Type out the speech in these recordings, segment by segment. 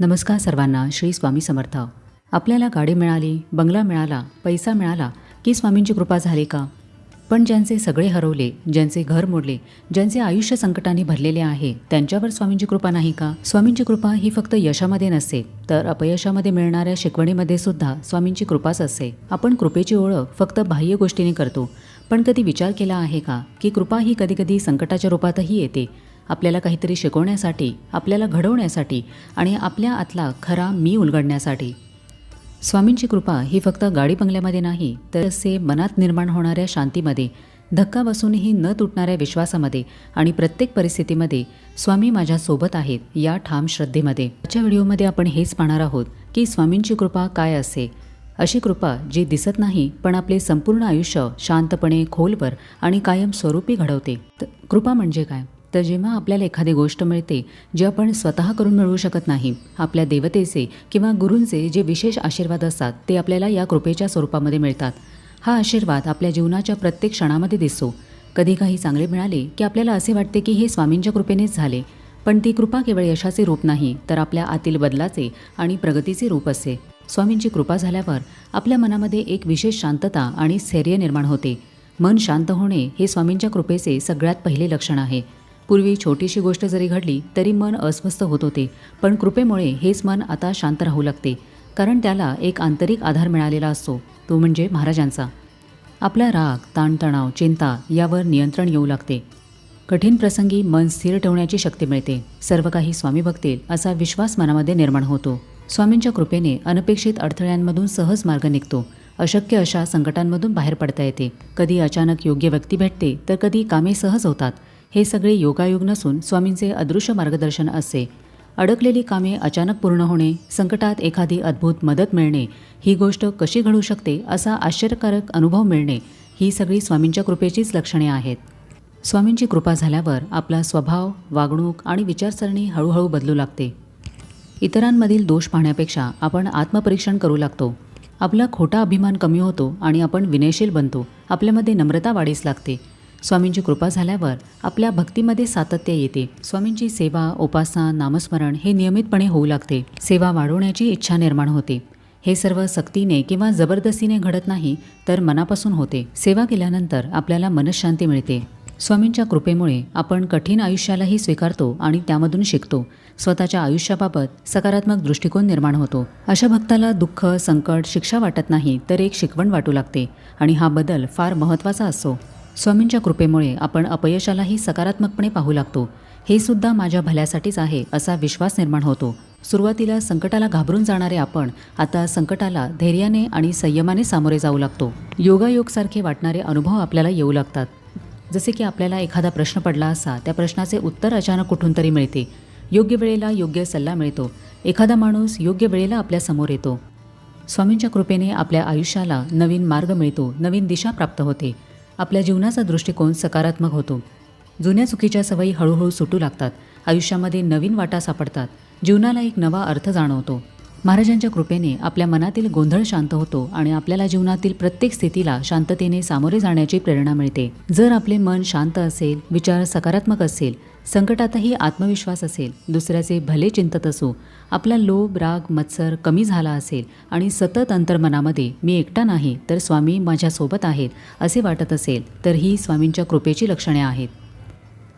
नमस्कार सर्वांना श्री स्वामी समर्थ. आपल्याला गाडी मिळाली बंगला मिळाला पैसा मिळाला की स्वामींची कृपा झाली का? पण ज्यांचे सगळे हरवले ज्यांचे घर मोडले ज्यांचे आयुष्य संकटाने भरलेले आहे त्यांच्यावर स्वामींची कृपा नाही का? स्वामींची कृपा ही फक्त यशामध्ये नसते तर अपयशामध्ये मिळणाऱ्या शिकवणीमध्ये सुद्धा स्वामींची कृपाच असते. आपण कृपेची ओळख फक्त बाह्य गोष्टीने करतो पण कधी विचार केला आहे का की कृपा ही कधीकधी संकटाच्या रूपातही येते? आपल्याला काहीतरी शिकवण्यासाठी आपल्याला घडवण्यासाठी आणि आपल्या आतला खरा मी उलगडण्यासाठी. स्वामींची कृपा ही फक्त गाडी बंगल्यामध्ये नाही तर असे मनात निर्माण होणाऱ्या शांतीमध्ये धक्का बसूनही न तुटणाऱ्या विश्वासामध्ये आणि प्रत्येक परिस्थितीमध्ये स्वामी माझ्यासोबत आहेत या ठाम श्रद्धेमध्ये. आजच्या व्हिडिओमध्ये आपण हेच पाहणार आहोत की स्वामींची कृपा काय असते अशी कृपा जी दिसत नाही पण आपले संपूर्ण आयुष्य शांतपणे खोलवर आणि कायम स्वरूपी घडवते. त- कृपा म्हणजे काय? तर जेव्हा आपल्याला एखादी गोष्ट मिळते जी आपण स्वतः करून मिळवू शकत नाही आपल्या देवतेचे किंवा गुरूंचे जे विशेष आशीर्वाद असतात ते आपल्याला या कृपेच्या स्वरूपामध्ये मिळतात. हा आशीर्वाद आपल्या जीवनाच्या प्रत्येक क्षणामध्ये दिसतो. कधी काही चांगले मिळाले की आपल्याला असे वाटते की हे स्वामींच्या कृपेनेच झाले. पण ती कृपा केवळ यशाचे रूप नाही तर आपल्या आतील बदलाचे आणि प्रगतीचे रूप असते. स्वामींची कृपा झाल्यावर आपल्या मनामध्ये एक विशेष शांतता आणि स्थैर्य निर्माण होते. मन शांत होणे हे स्वामींच्या कृपेचे सगळ्यात पहिले लक्षण आहे. पूर्वी छोटीशी गोष्ट जरी घडली तरी मन अस्वस्थ होत होते. पण कृपेमुळे हेच मन आता शांत राहू लागते. कारण त्याला एक आंतरिक आधार मिळालेला असतो. तो म्हणजे महाराजांचा. आपला राग ताणतणाव चिंता यावर नियंत्रण येऊ लागते. कठीण प्रसंगी मन स्थिर ठेवण्याची शक्ती मिळते. सर्व काही स्वामी बघतील असा विश्वास मनामध्ये निर्माण होतो. स्वामींच्या कृपेने अनपेक्षित अडथळ्यांमधून सहज मार्ग निघतो. अशक्य अशा संकटांमधून बाहेर पडता येते. कधी अचानक योग्य व्यक्ती भेटते तर कधी कामे सहज होतात. हे सगळे योगायोग नसून स्वामींचे अदृश्य मार्गदर्शन असे. अडकलेली कामे अचानक पूर्ण होणे संकटात एखादी अद्भुत मदत मिळणे ही गोष्ट कशी घडू शकते असा आश्चर्यकारक अनुभव मिळणे ही सगळी स्वामींच्या कृपेचीच लक्षणे आहेत. स्वामींची कृपा झाल्यावर आपला स्वभाव वागणूक आणि विचारसरणी हळूहळू बदलू लागते. इतरांमधील दोष पाहण्यापेक्षा आपण आत्मपरीक्षण करू लागतो. आपला खोटा अभिमान कमी होतो आणि आपण विनयशील बनतो. आपल्यामध्ये नम्रता वाढीस लागते. स्वामींची कृपा झाल्यावर आपल्या भक्तीमध्ये सातत्य येते. स्वामींची सेवा उपासना नामस्मरण हे नियमितपणे होऊ लागते. सेवा वाढवण्याची इच्छा निर्माण होते. हे सर्व सक्तीने किंवा जबरदस्तीने घडत नाही तर मनापासून होते. सेवा केल्यानंतर आपल्याला मनशांती मिळते. स्वामींच्या कृपेमुळे आपण कठीण आयुष्यालाही स्वीकारतो आणि त्यामधून शिकतो. स्वतःच्या आयुष्याबाबत सकारात्मक दृष्टिकोन निर्माण होतो. अशा भक्ताला दुःख संकट शिक्षा वाटत नाही तर एक शिकवण वाटू लागते. आणि हा बदल फार महत्त्वाचा असतो स्वामींच्या कृपेमुळे आपण अपयशालाही सकारात्मकपणे पाहू लागतो. हे सुद्धा माझ्या भल्यासाठीच आहे असा विश्वास निर्माण होतो. सुरुवातीला संकटाला घाबरून जाणारे आपण आता संकटाला धैर्याने आणि संयमाने सामोरे जाऊ लागतो. योगायोगसारखे वाटणारे अनुभव आपल्याला येऊ लागतात. जसे की आपल्याला एखादा प्रश्न पडला असा त्या प्रश्नाचे उत्तर अचानक कुठून तरी मिळते. योग्य वेळेला योग्य सल्ला मिळतो. एखादा माणूस योग्य वेळेला आपल्यासमोर येतो. स्वामींच्या कृपेने आपल्या आयुष्याला नवीन मार्ग मिळतो नवीन दिशा प्राप्त होते. आपल्या जीवनाचा दृष्टिकोन सकारात्मक होतो. जुन्या चुकीच्या सवयी हळूहळू सुटू लागतात. आयुष्यामध्ये नवीन वाटा सापडतात. जीवनाला एक नवा अर्थ जाणवतो. महाराजांच्या कृपेने आपल्या मनातील गोंधळ शांत होतो आणि आपल्याला जीवनातील प्रत्येक स्थितीला शांततेने सामोरे जाण्याची प्रेरणा मिळते. जर आपले मन शांत असेल विचार सकारात्मक असेल संकटातही आत्मविश्वास असेल दुसऱ्याचे भले चिंतत असू आपला लोभ राग मत्सर कमी झाला असेल आणि सतत अंतर्मनामध्ये मी एकटा नाही तर स्वामी माझ्यासोबत आहेत असे वाटत असेल तर ही स्वामींच्या कृपेची लक्षणे आहेत.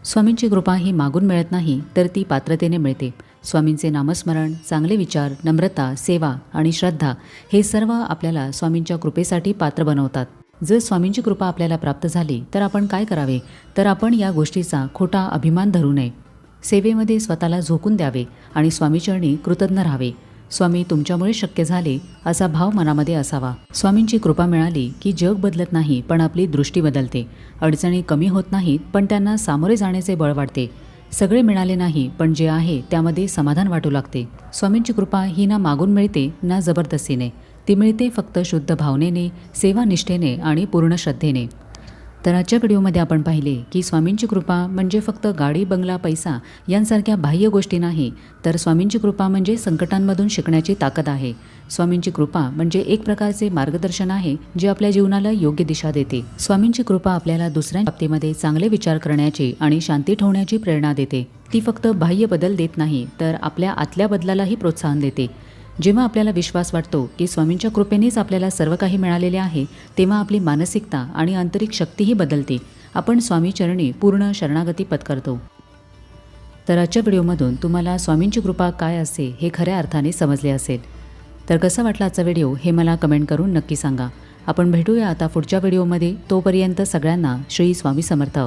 स्वामींची कृपा ही मागून मिळत नाही तर ती पात्रतेने मिळते. स्वामींचे नामस्मरण चांगले विचार नम्रता सेवा आणि श्रद्धा हे सर्व आपल्याला स्वामींच्या कृपेसाठी पात्र बनवतात. जर स्वामींची कृपा आपल्याला प्राप्त झाली तर आपण काय करावे? तर आपण या गोष्टीचा खोटा अभिमान धरू नये. सेवेमध्ये स्वतःला झोकून द्यावे आणि स्वामीचरणी कृतज्ञ राहावे. स्वामी तुमच्यामुळे शक्य झाले असा भाव मनामध्ये असावा. स्वामींची कृपा मिळाली की जग बदलत नाही पण आपली दृष्टी बदलते. अडचणी कमी होत नाहीत पण त्यांना सामोरे जाण्याचे बळ वाढते. सगळे मिळाले नाही पण जे आहे त्यामध्ये समाधान वाटू लागते. स्वामींची कृपा ही ना मागून मिळते ना जबरदस्तीने. ती मिळते फक्त शुद्ध भावनेने सेवानिष्ठेने आणि पूर्ण श्रद्धेने. तर आजच्या व्हिडिओमध्ये आपण पाहिले की स्वामींची कृपा म्हणजे फक्त गाडी बंगला पैसा यांसारख्या बाह्य गोष्टी नाही तर स्वामींची कृपा म्हणजे संकटांमधून शिकण्याची ताकद आहे. स्वामींची कृपा म्हणजे एक प्रकारचे मार्गदर्शन आहे जे आपल्या जीवनाला योग्य दिशा देते. स्वामींची कृपा आपल्याला दुसऱ्या बाबतीमध्ये चांगले विचार करण्याची आणि शांती ठेवण्याची प्रेरणा देते. ती फक्त बाह्य बदल देत नाही तर आपल्या आतल्या बदलालाही प्रोत्साहन देते. जेव्हा आपल्याला विश्वास वाटतो की स्वामींच्या कृपेनेच आपल्याला सर्व काही मिळालेले आहे तेव्हा आपली मानसिकता आणि आंतरिक शक्तीही बदलते. आपण स्वामी चरणी पूर्ण शरणागती पत्करतो. तर आजच्या व्हिडिओमधून तुम्हाला स्वामींची कृपा काय असते हे खऱ्या अर्थाने समजले असेल. तर कसा वाटला आजचा व्हिडिओ हे मला कमेंट करून नक्की सांगा. आपण भेटूया आता पुढच्या व्हिडिओमध्ये. तोपर्यंत सगळ्यांना श्री स्वामी समर्थ.